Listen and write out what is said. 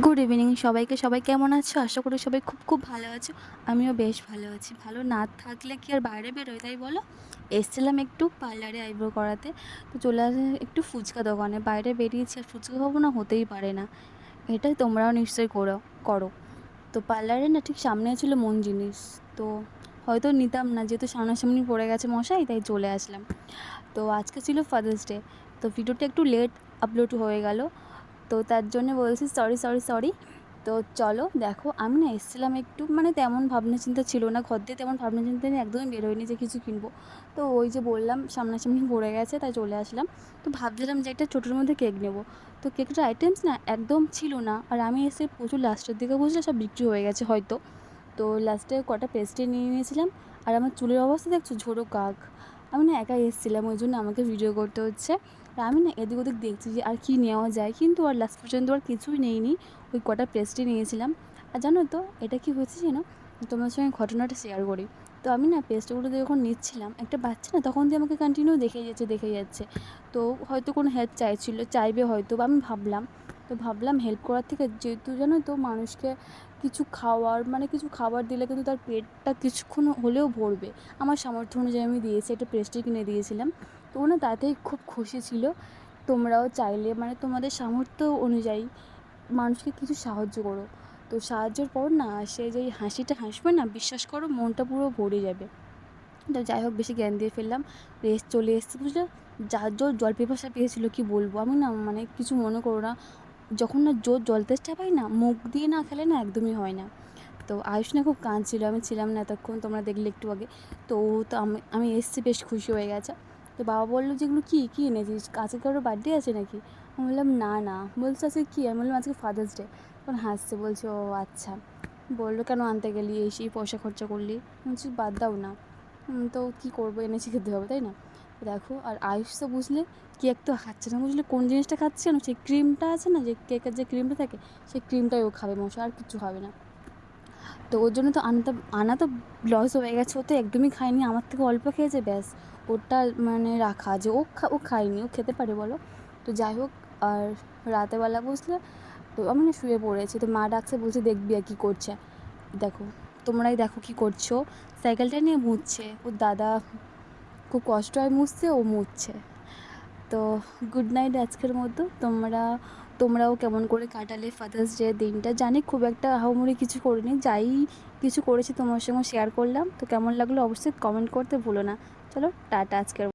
Good evening সবাইকে। সবাই কেমন আছো? আশা করি সবাই খুব খুব ভালো আছো। আমিও বেশ ভালো আছি। ভালো না থাকলে কি আর বাইরে বেরোয়, তাই বলো? এসছিলাম একটু পার্লারে আইব্রো করাতে। তো চলে আসে একটু ফুচকা দোকানে। বাইরে বেরিয়েছি আর ফুচকা খাব না, হতেই পারে না। এটাই তোমরাও নিশ্চয়ই করো করো। তো পার্লারে না ঠিক সামনে ছিল মন জিনিস। তো হয়তো নিতাম না, যেহেতু সামনাসামনি পড়ে গেছে মশাই, তাই চলে আসলাম। তো আজকে ছিল ফাদার্স ডে তো ভিডিওটা একটু লেট আপলোড হয়ে গেল। তো তার জন্য বলছি সরি সরি সরি তো চলো, দেখো, আমি না এসেছিলাম একটু মানে তেমন ভাবনা চিন্তা ছিল না। ঘর দিয়ে তেমন ভাবনা চিন্তা নিয়ে একদমই বেরোয়নি যে কিছু কিনবো। তো ওই যে বললাম, সামনাসামনি পড়ে গেছে, তাই চলে আসলাম। তো ভাবছিলাম যে একটা ছোটোর মধ্যে কেক নেব। তো কেকটার আইটেমস না একদম ছিল না। আর আমি এসে প্রচুর লাস্টের দিকে বুঝলে সব বিক্রি হয়ে গেছে হয়তো। তো লাস্টে কটা পেস্ট্রি নিয়ে নিয়েছিলাম। আর আমার চুলের অবস্থা দেখছ, ঝোড়ো কাক। আমি না একাই এসেছিলাম, ওই জন্য আমাকে ভিডিও করতে হচ্ছে। আর আমি না এদিক ওদিক দেখছি যে আর কী নেওয়া যায়, কিন্তু আর লাস্ট পর্যন্ত আর কিছুই নেইনি। ওই কটা পেস্ট্রি নিয়েছিলাম। আর জানো তো, এটা কি হয়েছে যেন? তোমার সঙ্গে ঘটনাটা শেয়ার করি। তো আমি না পেস্টগুলো যখন নিচ্ছিলাম, একটা বাচ্চা না তখন দিয়ে আমাকে কন্টিনিউ দেখে যাচ্ছে দেখে যাচ্ছে। তো হয়তো কোনো হেল্প চাইছিলো, চাইবে হয়তো বা, আমি ভাবলাম। তো ভাবলাম হেল্প করার থেকে যেহেতু জানো তো মানুষকে কিছু খাওয়ার মানে কিছু খাবার দিলে কিন্তু তার পেটটা কিছুক্ষণ হলেও ভরবে। আমার সামর্থ্য অনুযায়ী আমি দিয়েছি, একটা পেস্ট্রি কিনে দিয়েছিলাম। তো ও না তাতেই খুব খুশি ছিল। তোমরাও চাইলে মানে তোমাদের সামর্থ্য অনুযায়ী মানুষকে কিছু সাহায্য করো। তো সাহায্যের পর না সে যেই হাসিটা হাসবে না, বিশ্বাস করো মনটা পুরো ভরে যাবে। তো যাই হোক, বেশি জ্ঞান দিয়ে ফেললাম। রেস্ট চলে এসছে, বুঝলে? যার জল পিপাসা পেয়েছিল, কি বলব? আমি না মানে কিছু মনে করো না। যখন না জোর জল তেষ্টা পাই না, মুখ দিয়ে না খেলে না একদমই হয় না। তো আয়ুষ না খুব কাঁদছিল, আমি ছিলাম না এতক্ষণ, তোমরা দেখলে একটু আগে। তো ও তো আমি আমি এসছি, বেশ খুশি হয়ে গেছে। তো বাবা বলল যে, এগুলো কী কী এনেছিস? আজকে কারোর বার্থডে আছে নাকি? আমি বললাম, না না। বলছে আজকে কী? আমি বললাম, আজকে ফাদার্স ডে তখন হাসছে, বলছে, ও আচ্ছা। বলল, কেন আনতে গেলি? এসেই পয়সা খরচা করলি? বলছি, বাদ দাও না। তো কী করব? এনেছি, খেতে হবে, তাই না? দেখো, আর আয়ুষ তো বুঝলে কি একটু খাচ্ছে না। বুঝলে কোন জিনিসটা খাচ্ছে না সেই ক্রিমটা আছে না, যে কেকের যে ক্রিমটা থাকে, সেই ক্রিমটাই ও খাবে মশা আর কিছু খাবে না। তো ওর জন্য তো আনাটা আনা তো লস হয়ে গেছে। ও তো একদমই খায়নি, আমার থেকে অল্প খেয়েছে, ব্যাস। ওটা মানে রাখা যে ও খা, ও খায়নি, ও খেতে পারে বলো। তো যাই হোক, আর রাতেরবেলা বুঝলে তো আমি না শুয়ে পড়েছি। তো মা ডাকছে, বলছে দেখবি আর কী করছে। দেখো, তোমরাই দেখো কী করছ। সাইকেলটা নিয়ে মুছছে ওর দাদা খুব কষ্ট হয় মুছছে ও মুছছে। তো গুড নাইট আজকের মতো। তোমরা, তোমরাও কেমন করে কাটালে ফাদার্স ডে দিনটা? জানি খুব একটা আহামরি কিছু করিনি, যাই কিছু করেছি তোমার সঙ্গে শেয়ার করলাম। তো কেমন লাগল অবশ্যই কমেন্ট করতে ভুলো না। চলো, টাটা আজকের